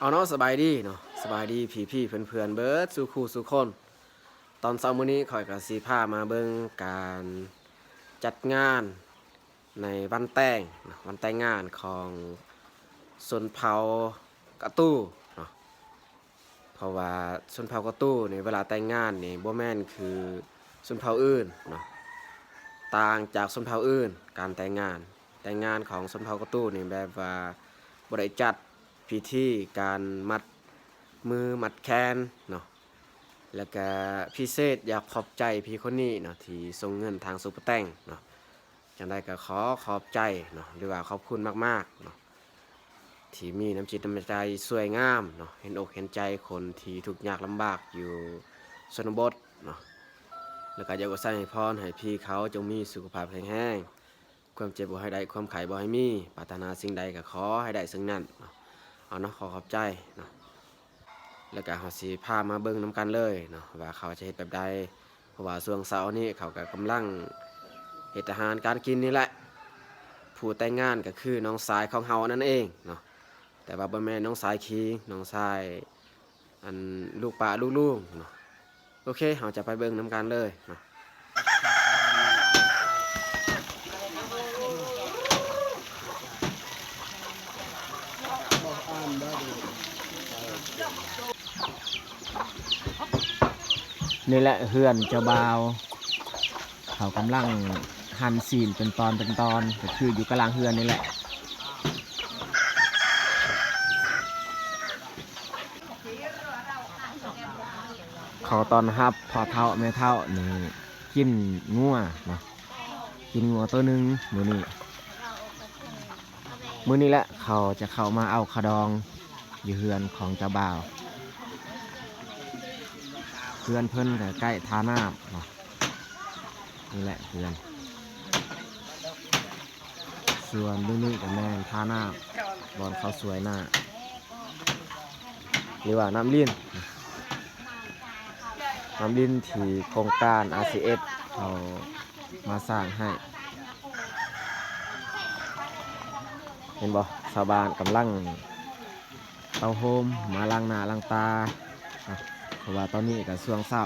เอาเนาะสบายดีเนาะสบายดีพี่พี่เพื่อนเพื่อนเบิร์ดสู่คู่สู่คน ตอนเช้ามื้อนี้ข่อยกับสีผ้ามาเบิ่งการจัดงานในวันแต่งวันแต่งงานของชนเผ่ากะตู้เนาะเพราะว่าชนเผ่ากะตู้ในเวลาแต่งงานนี่บ่แม่นคือชนเผ่าอื่นเนาะต่างจากชนเผ่าอื่น การแต่งงานแต่งงานของชนเผ่ากะตู้นี่แบบว่าบ่ได้จัด พิธีการมัดมือมัดแขนเนาะแล้วก็พิเศษอยากขอบใจพี่คนนี้เนาะที่ส่งเงินทางซุปเปอร์แตงเนาะจังได้ก็ขอขอบใจเนาะหรือว่าขอบคุณมากๆเนาะที่มีน้ำจิตน้ำใจสวยงามเนาะเห็นอกเห็นใจคนที่ทุกข์ยากลำบากอยู่ชนบทเนาะแล้วก็อยากจะใส่พรให้พี่เขาจงมีสุขภาพแข็งแรงความเจ็บบ่ให้ได้ความไข้บ่ให้มีปรารถนาสิ่งใดก็ขอให้ได้สิ่งนั้นเนาะ เอาเนาะขอขอบใจเนาะแล้วก็เฮาสิพามาเบิ่งนํกันเลยเนาะว่าเขาจะเฮ็ดแบบใดเพราะว่าช่วงเช้านี้เขาก็กำลังเฮ็ดอาหารการกินนี่แหละ ผู้แต่งงานก็คือน้องสายของเฮานั่นเองเนาะแต่ว่าบ่แม่น้องสายคิงน้องสายอันลูกปลาลูกลุงเนาะโอเคเฮาจะไปเบิ่งนํกันเลยเนาะ นี่แหละเฮือนเจ้าบ่าวเขากำลังหั่นซีนเป็นตอนเป็นตอนก็คืออยู่กลางเฮือนนี่แหละเขาตอนรับพอเท่าแม่เท่านี่กินงัวนะกินงัวตัวหนึ่งมือนี้มือนี้แหละเขาจะเข้ามาเอาขดองอยู่เฮือนของเจ้าบ่าว เพื่อนเพิ่นก็ใกล้ทาน้ำเนาะนี่แหละเพื่อน ส่วนนี่นี่กับแม่ทาน้ำบอลเขาสวยหน้าหรือว่าน้ำลิ้นน้ำลิ้นที่โครงการ RCS เขามาสร้างให้ เห็นบ่ชาวบ้านกำลังเตาโฮมมาล้างหน้าล้างตา เพราะว่าตอนนี้ก็ช่วงเศร้า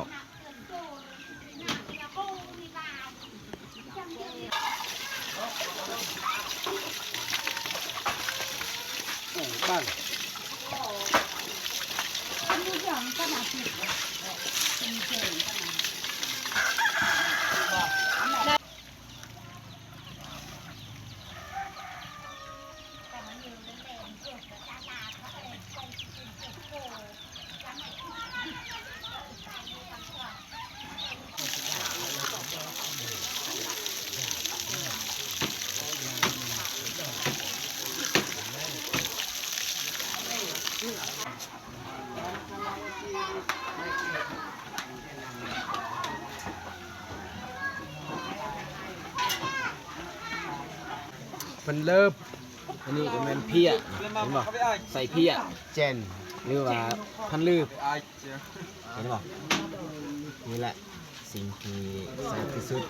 มันเลิบอันนี้ก็แมันเพียเห็นบ่ใส่เพียเจนหรือว่าพันลืบเห็นบ่นี่แหละสิ่งที่ใส่ที่สุด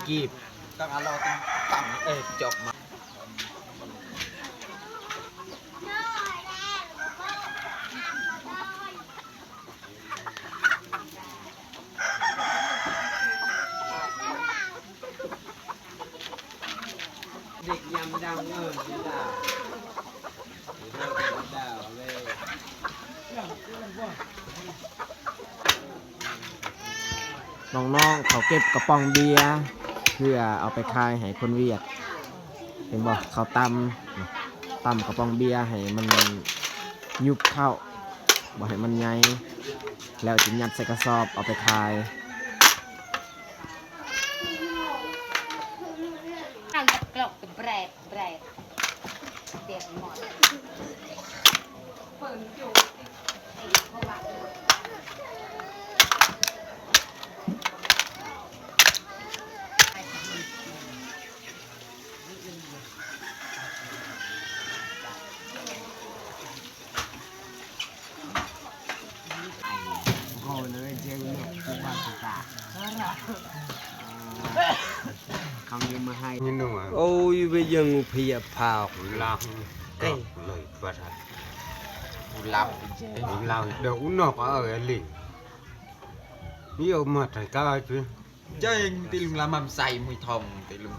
30 กีบ ต้องอันเราต้องต่ำเออจบมา เดังเออนี่ล่ะดาวเลยน้องๆเขาเก็บกระป๋องเบียร์เพื่อเอาไปขายให้คนเวียด เห็นบ่เขาตำตำกระป๋องเบียร์ให้มันยุบเข้าบ่ให้มันใหญ่แล้วจึงยัดใส่กระสอบเอาไปขาย Ăn cọc cái bread bread Tiền mọt โอ้เลยเจ้าเนาะคือว่าสุกา คำนี้มาให้นี่หนู Ôi bây giờ ngủ phìa phào làm Cây. lời bật hả? หลับ Mình lao đầu nó có ở lỉnh. Nhiều mật phải cao chứ. เจ้าเองตีลุงละมัมใส่มุยทองตีลุง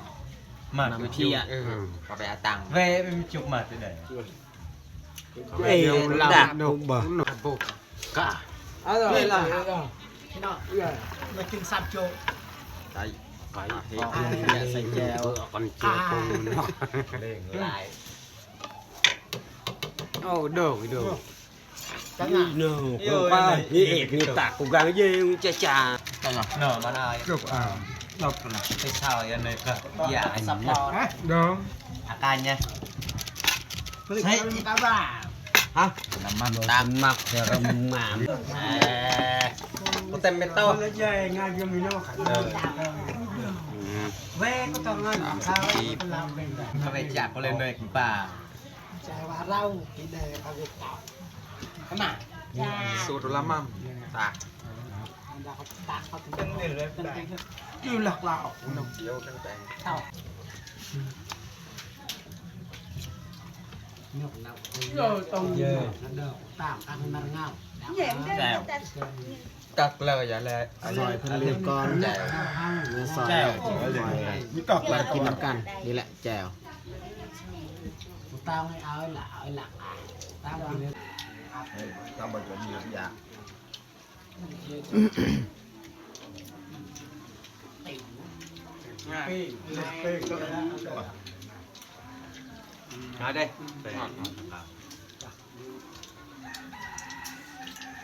มาน้ำเพียเออก็ ไปเอาตังค์เวเป็นจุกมาที่ไหน Ê, đạp đầu bờ nó bộ cả. นี่ล่ะมากินซับโจใส่ Phải ใส่แจว vợ con chưa cùng nó. เร่งลาย Ô, đầu cái đầu. Căng à? No, không phải. Như ếch như tạc cố gắng dê chà chà. หน่อมันอะไร Chụp à. หลบนะไปเช่าอันนี้ก็อย่าอันนี้ Đó. อาการเนี่ยใช่ Hả? น้ำมันตามมักแต่เราหมามเต็มเป็นโต๊ะแล้ วใจงานยังมีนอกขันเออแว่ก็ต้องงานข้าวเขาไปจับเขาเลยเลยคุณป้าสูตรละมัมตากอยู่หลักเรานกเกี๊ยวตั้งแต่ต้องเยอะแจว กักเลยอย่าเลยซอยเพิ่นเรียกก่อนแจ่วเนื้อซอยแจ่วมีตอกมากินน้ำกันนี่แหละแจ่วก็บอกว่ามีอย่างมาได้ไ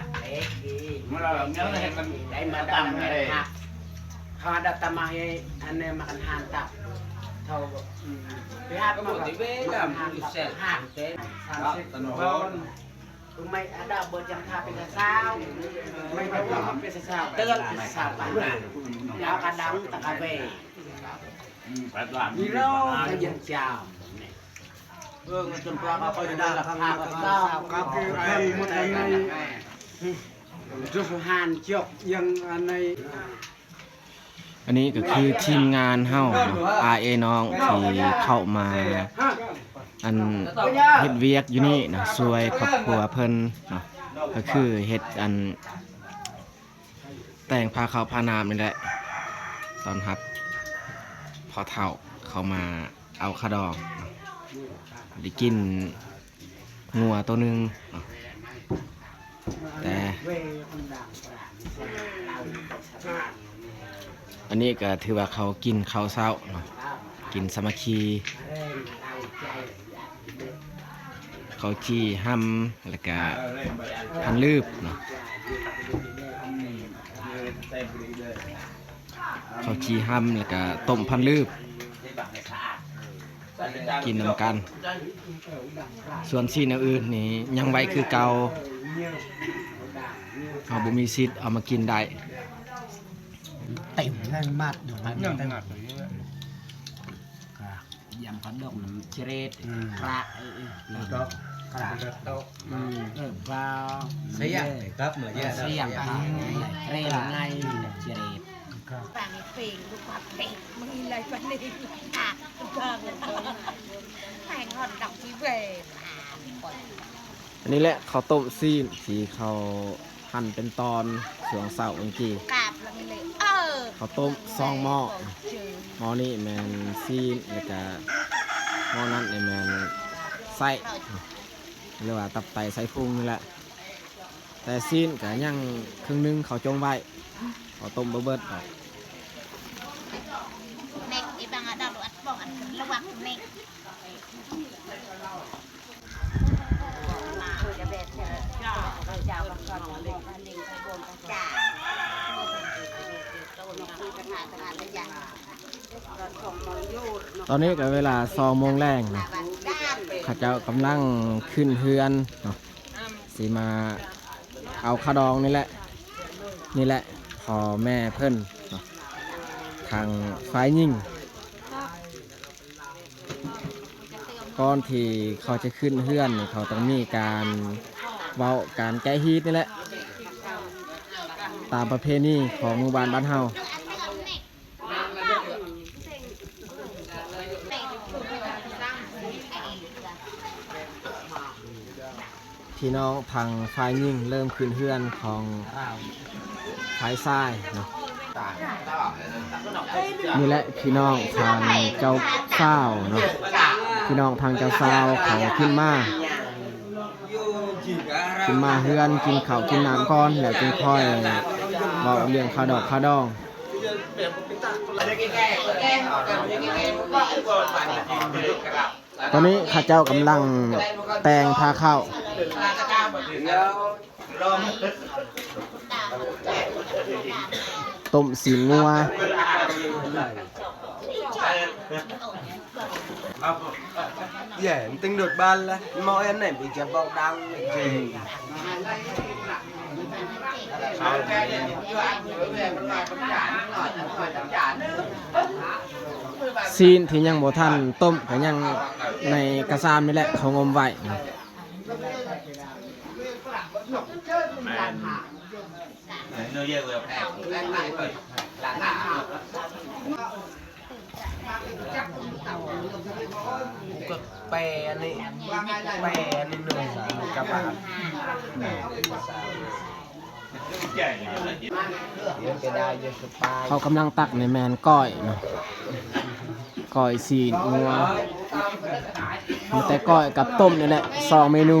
ละเล็กกี้เมื่อเราเนี้ยเห็นมันได้มาดังเลยครับเขาดัตตมาให้อันนี้มากันหานตับเท่า ไปหาก็มาที่เวกับหานตับหานเต้นสามสิบคนคุณไม่อาดาเบิดยังทาเป็นสาวไม่รู้ว่าเป็นสาวเตื อันนี้ก็คือทีมงานเฮาอาเอน้องที่เข้ามาอันเฮ็ดเวียกอยู่นี่นะช่วยครอบครัวเพิ่นเนาะก็คือเฮ็ดอัน แต่งพาเขาพานามนี่แหละตอนรับพอเท่าเขามาเอาขดองได้กินงัวตัวหนึงแต่ อันนี้ก็ถือว่าเขากินข้าวเช้าเนาะกินสามัคคีเขาวจีห้ำแล้วก็พันลืบเนาะเขาวจีห้ำแล้วก็ต้มพันลืบกินนำกัน ส่วนซีนอื่นนี่ยังไว้คือเกาเอาบุมีซิดเอามากินได้ เต็มแรงมากดูมันยังถนัดยำขนมเชเรตกระแล้วก็กระโตเออปลาครับเหมือนเสียงกันเรนไงเชเรตฟังเพลงดูความเพลงมึงเลยวันนี้อะเพิ่งแข่งหอดดอกที่เวอ่านก่อนอันนี้แหละข้าวต้มซีนที่เขาหั่นเป็นตอนสวงเสาเมื่อกี้กรา ข้าวต้มซองหม้อหม้อนี่แมนซีนแล้วก็หม้อนั้นเนี่ยแมนไส้หรือว่าตับไตไส้พุงนี่แหละแต่ซีนก็ยังครึ่งหนึงเขาจงไว้ข้าวต้มเบิดๆออก เน็กอีบางอะดาวอัดบอกอันระวังเน็ก ตอนนี้ก็เวลาสองโมงแรงนะข้าเจ้ากำลังขึ้นเฮือนเนาะสีมาเอาขาวดองนี่แหละ นี่แหละพอแม่เพิ่นเนาะทางฝ่ายยิ่งก่อนที่เขาจะขึ้นเฮือนนี่เขาต้องมีการเว้าการแก้ฮีตนี่แหละ ตามประเพณีของหมู่บ้านบ้านเฮา พี่น้องทางฝ่ายยิ่งเริ่มขึ้นเฮือนของฝ่ายซ้ายเนาะนี่แหละพี่น้องทางเจ้าสาวเนาะพี่น้องทางเจ้าสาวเขาขึ้นมาขึ้นมาเฮือนกินข้าวกินน้ำก่อนแล้วจึงค่อยเว้าเรื่องข้าวดอกข้าวดองตอนนี้ข้าเจ้ากำลังแต่งพาเข้าว ต้มสีงัวแย่ตึงโดดบ้านละมออันไหนไปจะบอกดังจริงซีนที่ยังบ่ทันต้มก็ยังในก ระซามนี่แหละเขางมไว้ nó về vừa phải แปรนี่แปรนี่หนึ่งกับอะเดี๋ยวจะได้เขากำลังตักในแมนก้อยนะก้อยซีนัวแต่ก้อยกับต้มนี่แหละสองเมนู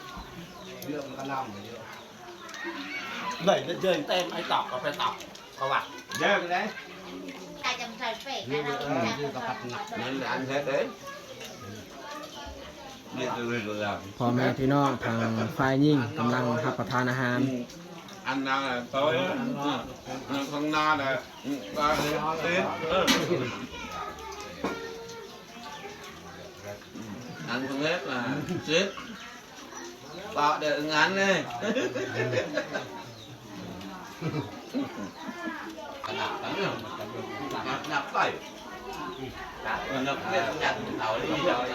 Đấy, rồi chị đăng em này Nó tao à Nó tao à vào nhiều tập hợp để em on thì đảo em cái tùng chập hoàn cha rồi đến dùng cái rau Đẩy lên chơi tem ai tọc có phải tọc Có bạn Dơ đấy ta chăm soi phê cái rau Nên là anh sẽ đến Đi từ từ từ làm พ่อแม่พี่น้องทางฝ่ายยิ่งกำลังรับประทานอาหาร anh nào là tối á Ừ, con no là ừ, ba tiếng Ừ. ăn không hết là chết bọ để ứng án đi Đập- đập vậy. Còn đập biết không nhặt tàu đi rồi.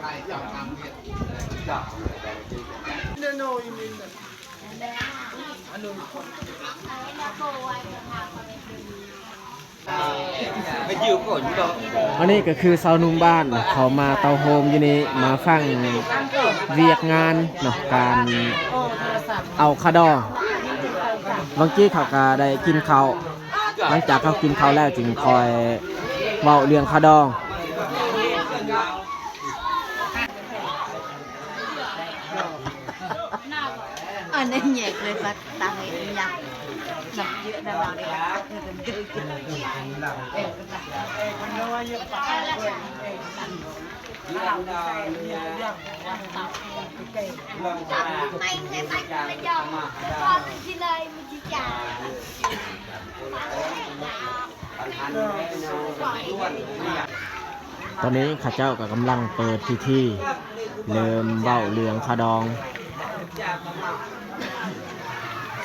ไม่จิ้วก่อนก็ อันนี้ก็คือสาวหนุ่มบ้านเนาะเขามาเตาโฮมอยู่นี่มาฟังเวียกงานเนาะการเอาคาดองบางทีเขาก็ได้กินเขาหลังจากเขากินเขาแล้วจึงคอยเมาเรื่องคาดอง anh ấy nhạc เลย phát tăng ấy nhập nhập giữa đào vào đây mày mày mày mày cho con mình xin lời mình chỉ trả ตอนนี้ข้าเจ้าก็กำลังเปิดพิธีเริ่มเบ้าเรืองคาดอง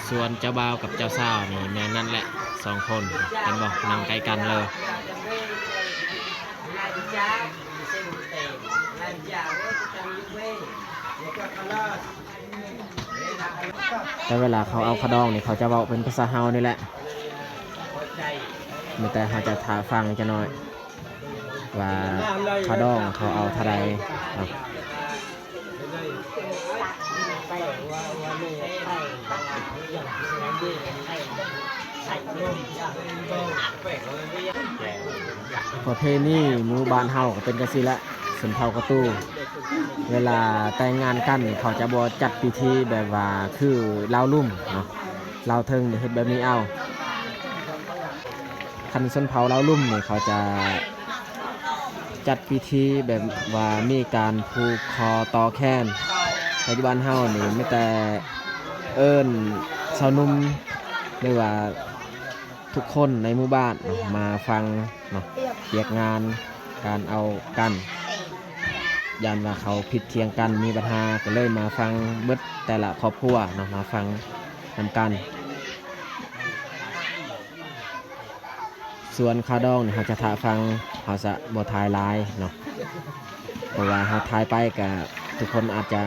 ส่วนเจ้าบ่าวกับเจ้าสาวนี่แม่นั่นแหละสองคนเป็นบอกนั่งใกล้กันเลย แต่เวลาเขาเอาคาดองนี่เขาจะเว้าเป็นภาษาเฮานี่แหละมีแต่เขาจะทาฟังจะน้อย ว่าคาดองเขาเอาท่าไรเนาะ ประเพณีหมู่บ้านเฮาก็เป็นจังซี่แหละสนเผากระตู้ เวลาแต่งงานกันเขาจะบ่จัดพิธีแบบว่าคือเล่าลุ่มเนาะเล่าเทิงเฮ็ดแบบนี้เอาคันชนเผาเล่าลุ่มเนี่ยเขาจะจัดพิธีแบบว่ามีการผูกคอต่อแขนปัจจุบันเฮานี่ไม่แต่เอิ้นสาวนุ่มหรือว่า ทุกคนในหมู่บ้านเนาะมาฟังเนาะเรียกงานการเอากันยันว่าเขาผิดเทียงกันมีปัญหาก็เลยมาฟังเบิดแต่ละครอบครัวเนาะมาฟังนำกัน ส่วนคาดองเนี่ยเขาจะทาฟังเขาจะบทายลายเนาะเพราะว่าเขาทายไปกับทุกคนอาจจะ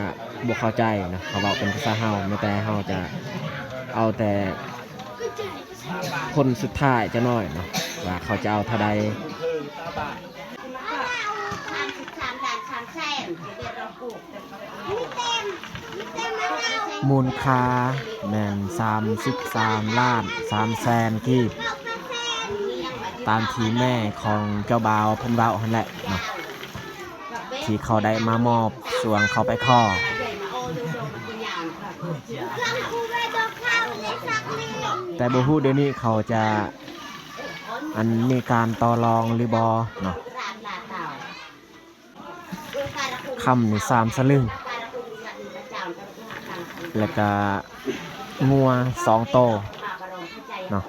บกเข้าใจนะเขาบอกเป็นภาษาเฮาไม่แต่เฮาจะเอาแต่ คนสุดท้ายจะน้อยเนาะว่าเขาจะเอาเท่าใดมสิบสามด่านสามสนเดี๋ยวเราปลูกมีเต็มมีเต็มแล้ามูลค่ามแสนกีบตามที่แม่ของเจ้าบ่าวพันเบาหันแหละเนาะที่เขาได้มามอบส่วนเขาไปข้อ แต่บ่ฮู้เดี๋ยวนี้เขาจะอันมีการต่อรองหรือบอเนาะคำนี่สามสลึง แล้วก็งัวสองโตเนาะ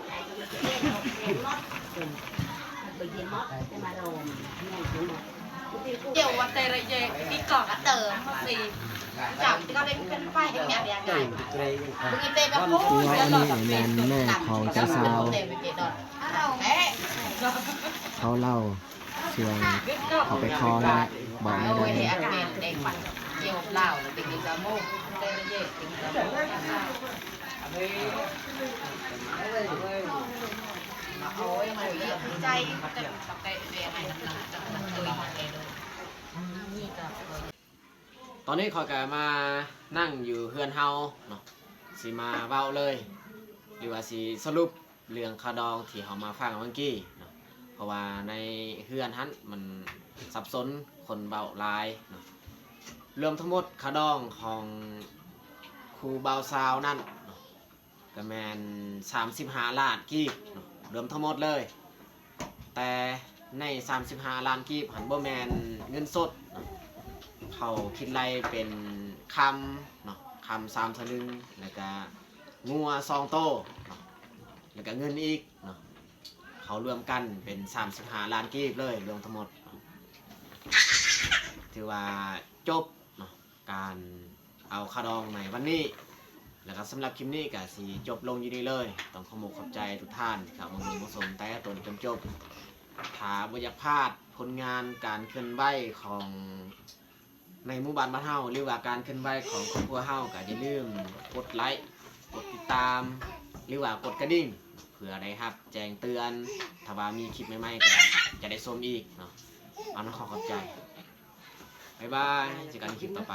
เดี๋ยววันเตระเยดีกรอกเติมเขาสิ จับที่เขาเล่นเป็นไฟอย่างเงี้ยอย่างไงมึงเตะแบบพูดตัวอันนี้แมนแม่ของเจ้าสาวเอ๊ะเขาเล่าส่วนเขาไปคอล้วบอกไม่ได้อการเกี่ยวเหล้าติดกระโมกเตระเยติดกระโมกโอ้มันเยอะใจกับแต่เรียนให้หนักจะมันตุยมันเลยนี่ก็ต อนนี้ขอยก็มานั่งอยู่เฮือนเฮาเนาะสิมาเว้าเลย หรือว่าสิสรุปเรื่องคาดองที่เขามาฟังเมื่อกี้เนาะเพราะว่าในเฮือนฮั้นมันสับสนคนเบาลายเนาะรวมทั้งหมดคาดองของครูเบาซาวนั่นเนาะก็แมน35ล้านกีบรวมทั้งหมดเลย แต่ใน35ล้านกีบหันบ่แมนเงินสดเนาะ เขาคิดไล่เป็นคำเนาะคำสามสลึงแล้วก็งัวซองโตเนาะแล้วก็เงินอีกเนาะเขารวมกันเป็น35ล้านกีบเลยรวมทั้งหมด ถือว่าจบเนาะการเอาคาดองในวันนี้ แล้วก็สำหรับคลิปนี้ก็สีจบลงอยู่นี่เลย ต้องขอมกขอบใจทุกท่านที่เข้ามาดูมาชมแต่ตนจนจบถ้าบ่อยากพลาดผลงานการเคลื่อนไหวของ ในหมู่บ้านบ้านเฮาหรือว่าการเคลื่อนไหวของครอบครัวเฮาก็อย่าลืมกดไลค์กดติดตาม หรือว่ากดกระดิ่งเพื่อได้รับ แจ้งเตือนถ้าว่ามีคลิปใหม่ๆก็จะได้ชมอีกเนาะเอาน้องขอขอบใจบ๊ายบายเจอกันคลิปต่อไป